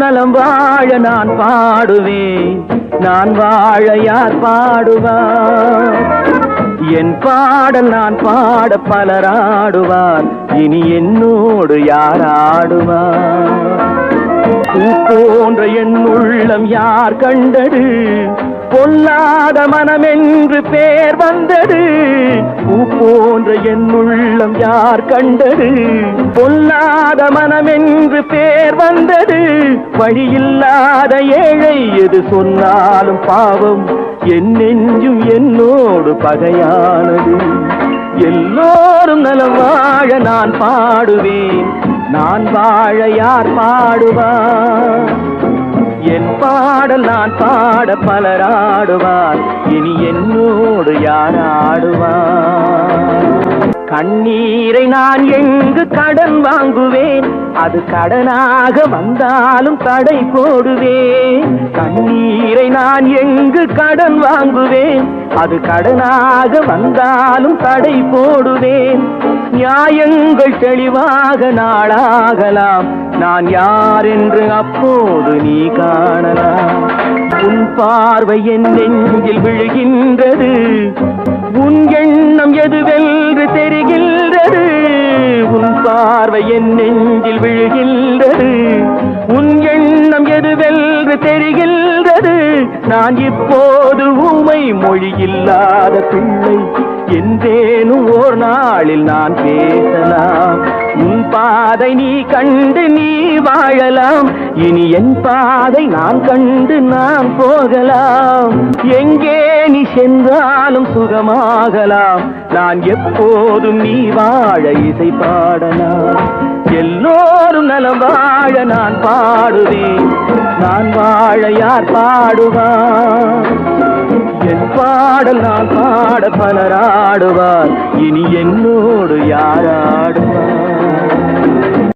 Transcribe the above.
நலம் வாழ நான் பாடுவேன். நான் வாழ யார் பாடுவார்? என் பாடல் நான் பாட பலராடுவார் இனி என்னோடு யார் ஆடுவார்? போன்ற என் உள்ளம் யார் கண்டது? பொல்லாத மனமென்று பேர் வந்தது. பூ போன்ற என் உள்ளம் யார் கண்டது? பொல்லாத மனமென்று பேர் வந்தது. வழியில்லாத ஏழை எது சொன்னாலும் பாவம். என் நெஞ்சும் என்னோடு பகையானது. எல்லோரும் நலம் வாழ நான் பாடுவேன். நான் வாழ யார் பாடுவான் என் பாடல் நான் பாட பலராடுவார். இனி என்னோடு யார் ஆடுவார்? கண்ணீரை நான் எங்கு கடன் வாங்குவேன்? அது கடனாக வந்தாலும் தடை போடுவேன். கண்ணீரை நான் எங்கு கடன் வாங்குவேன்? அது கடனாக வந்தாலும் தடை போடுவேன். நியாயங்கள் தெளிவாக நாளாகலாம். நான் யார் என்று அப்போது நீ காணலாம். உன் பார்வை என் நெஞ்சில் விழுகின்றது. உன் எண்ணம் எதுவென்று தெரிகின்றது. உன் பார்வை என் நெஞ்சில் விழுகின்றது. உன் எண்ணம் எதுவென்று தெரிகின்றது. நான் இப்போது உமை மொழியில்லாத பிள்ளை. என்றேனும் ஓர் நாளில் நான் பேசலாம். உன் பாதை நீ கண்டு நீ வாழலாம். இனி என் பாதை நான் கண்டு நான் போகலாம். எங்கே நீ சென்றாலும் சுகமாகலாம். நான் எப்போதும் நீ வாழ இசை பாடலாம். எல்லோரும் நலம் வாழ நான் பாடுவேன். நான் வாழ யார் பாடுவான்? பாடல் நான் பாட பலராடுவார். இனி என்னோடு யாராடுவார்